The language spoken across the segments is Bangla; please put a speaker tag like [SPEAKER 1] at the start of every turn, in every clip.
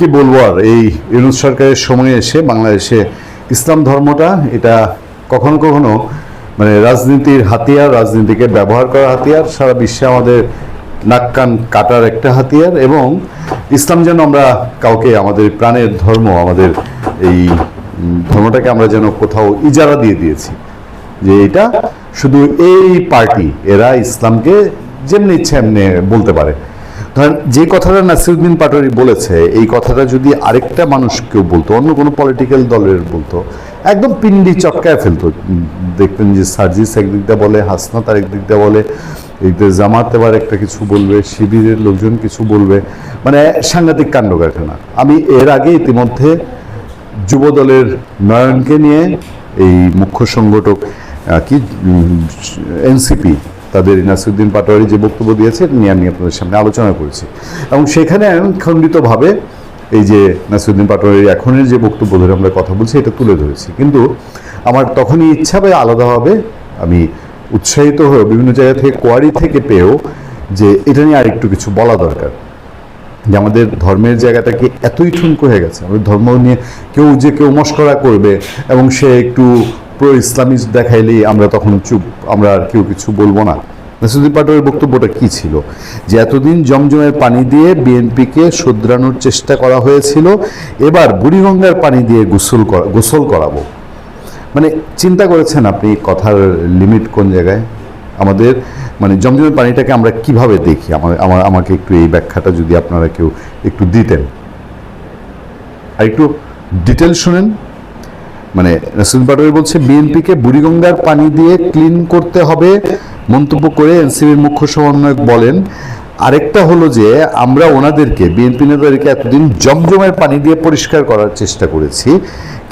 [SPEAKER 1] কি বলব আর? এই ইউনুস সরকারের সময়ে এসে বাংলাদেশে ইসলাম ধর্মটা এটা কখনো কখনো মানে রাজনীতির হাতিয়ার, রাজনীতিকে ব্যবহার করা হাতিয়ার, সারা বিশ্বে আমাদের নাক, কান কাটার একটা হাতিয়ার এবং ইসলাম যেন আমরা কাউকে আমাদের প্রাণের ধর্ম, আমাদের এই ধর্মটাকে আমরা যেন কোথাও ইজারা দিয়ে দিয়েছি। যে এটা শুধু এই পার্টি, এরা ইসলামকে যেমনি ইচ্ছে এমনি বলতে পারে। ধরেন যে কথাটা নাসিরুদ্দিন পাটোয়ারি বলেছে এই কথাটা যদি আরেকটা মানুষ কেউ বলতো অন্য কোনো পলিটিক্যাল দলের বলতো একদম পিন্ডি চটকায় ফেলতো। উম, দেখতেন যে সার্জিস একদিক দিয়ে বলে হাসনাত আরেক দিক দিয়ে বলে যে জামাত এবার একটা কিছু বলবে শিবিরের লোকজন কিছু বলবে মানে সাংঘাতিক কাণ্ড কারখানা আমি এর আগে ইতিমধ্যে যুব দলের নয়নকে নিয়ে এই মুখ্য সংগঠক কি এনসিপি তাদের নাসিরুদ্দিন পাটোয়ারি যে বক্তব্য দিয়েছে নিয়ে আমি আপনাদের সামনে আলোচনা করেছি। এবং সেখানে খণ্ডিতভাবে এই যে নাসিরুদ্দিন পাটোয়ারির এখনের যে বক্তব্য ধরে আমরা কথা বলছি, এটা তুলে ধরেছি। কিন্তু আমার তখনই ইচ্ছা পেয়ে আলাদাভাবে আমি উৎসাহিত হয়ে বিভিন্ন জায়গা থেকে, কোয়ারি থেকে পেয়েও যে এটা নিয়ে আরেকটু কিছু বলা দরকার। যে আমাদের ধর্মের জায়গাটা কি এতই ঠুনকো হয়ে গেছে? আমাদের ধর্ম নিয়ে কেউ যে কেউ মস্করা করবে এবং সে একটু প্রো ইসলামিস্ট দেখাইলেই আমরা তখন চুপ, আমরা আর কেউ কিছু বলব না। নাসিরুদ্দিন পাটোয়ারির বক্তব্যটা কি ছিল? যে এতদিন জমজমের পানি দিয়ে বিএনপিকে শুধরানোর চেষ্টা করা হয়েছিল, এবার বুড়িগঙ্গার পানি দিয়ে গোসল করা গোসল করাবো। মানে চিন্তা করেছেন আপনি কথার লিমিট কোন জায়গায়? আমাদের মানে জমজমের পানিটাকে আমরা কীভাবে দেখি? আমার আমার, আমাকে একটু এই ব্যাখ্যাটা যদি আপনারা কেউ একটু দিতেন। আর একটু ডিটেল শুনেন। মানে নাসিরুদ্দিন পাটোয়ারি বলছে, বিএনপিকে বুড়িগঙ্গার পানি দিয়ে ক্লিন করতে হবে মন্তব্য করে এনসিবির মুখ্য সমন্বয়ক বলেন। আরেকটা হলো যে, আমরা ওনাদেরকে, বিএনপি নেতাদেরকে এতদিন জমজমের পানি দিয়ে পরিষ্কার করার চেষ্টা করেছি,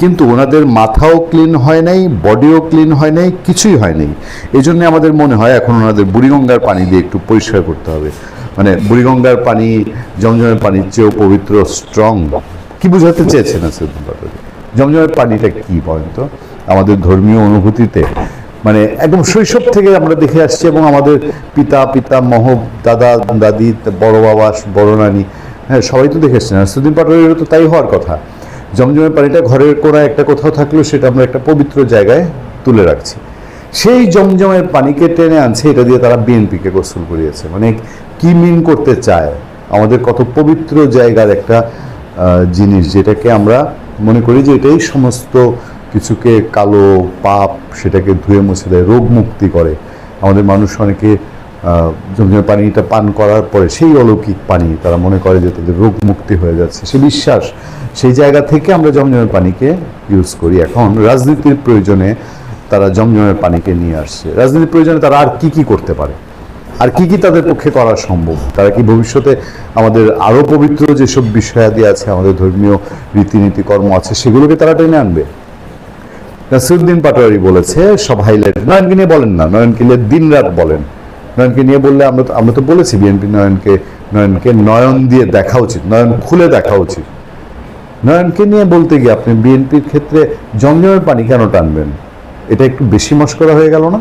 [SPEAKER 1] কিন্তু ওনাদের মাথাও ক্লিন হয় নাই বডিও ক্লিন হয় নাই, কিছুই হয় নাই। এই জন্য আমাদের মনে হয় এখন ওনাদের বুড়িগঙ্গার পানি দিয়ে একটু পরিষ্কার করতে হবে। মানে বুড়িগঙ্গার পানি, জমজমের পানির চেয়েও পবিত্র স্ট্রং কি বুঝাতে চেয়েছেন পাটোয়ারি? জমজমের পানিটা কি বলেন তো? আমাদের ধর্মীয় অনুভূতিতে। মানে একদম শৈশব থেকে আমরা দেখে আসছি এবং আমাদের পিতা পিতা, মহ, দাদা, দাদি, বড় বাবা, বড় নানি হ্যাঁ সবাই তো দেখে এসছেন নাসিরুদ্দিন পাটোয়ারিরও তো তাই হওয়ার কথা। জমজমের পানিটা ঘরের কোনায় একটা কোথাও থাকলেও সেটা আমরা একটা পবিত্র জায়গায় তুলে রাখছি। সেই জমজমের পানিকে টেনে আনছে, এটা দিয়ে তারা বিএনপিকে গোসল করিয়েছে। মানে কি মিন করতে চায়? আমাদের কত পবিত্র জায়গার একটা জিনিস যেটাকে আমরা মনে করি যে এটাই সমস্ত কিছুকে কালো পাপ সেটাকে ধুয়ে মুছে দেয়, রোগ মুক্তি করে। আমাদের মানুষ অনেকে জমজমের পানিটা পান করার পরে সেই অলৌকিক পানি তারা মনে করে যে তাদের রোগ মুক্তি হয়ে যাচ্ছে। সে বিশ্বাস, সেই জায়গা থেকে আমরা জমজমের পানিকে ইউজ করি। এখন রাজনীতির প্রয়োজনে তারা জমজমের পানিকে নিয়ে আসছে। রাজনীতির প্রয়োজনে তারা আর কি কি করতে পারে? আর কি কি তাদের পক্ষে করা সম্ভব? তারা কি ভবিষ্যতে আমাদের আরও পবিত্র যেসব বিষয়াদি আছে, আমাদের ধর্মীয় রীতিনীতি, কর্ম আছে, সেগুলোকে তারা টেনে আনবে? নাসিরুদ্দিন পাটোয়ারি বলেছে, সব হাইলাইট। নয়নকে নিয়ে বলেন না, নয়নকে নিয়ে দিন রাত বলেন। নয়নকে নিয়ে বললে আমরা আমরা তো বলেছি, বিএনপি নয়নকে নয়নকে নয়ন দিয়ে দেখা উচিত, নয়ন খুলে দেখা উচিত। নয়নকে নিয়ে বলতে গিয়ে আপনি বিএনপির ক্ষেত্রে জমজমের পানি কেন টানবেন? এটা একটু বেশি মস্করা হয়ে গেল না?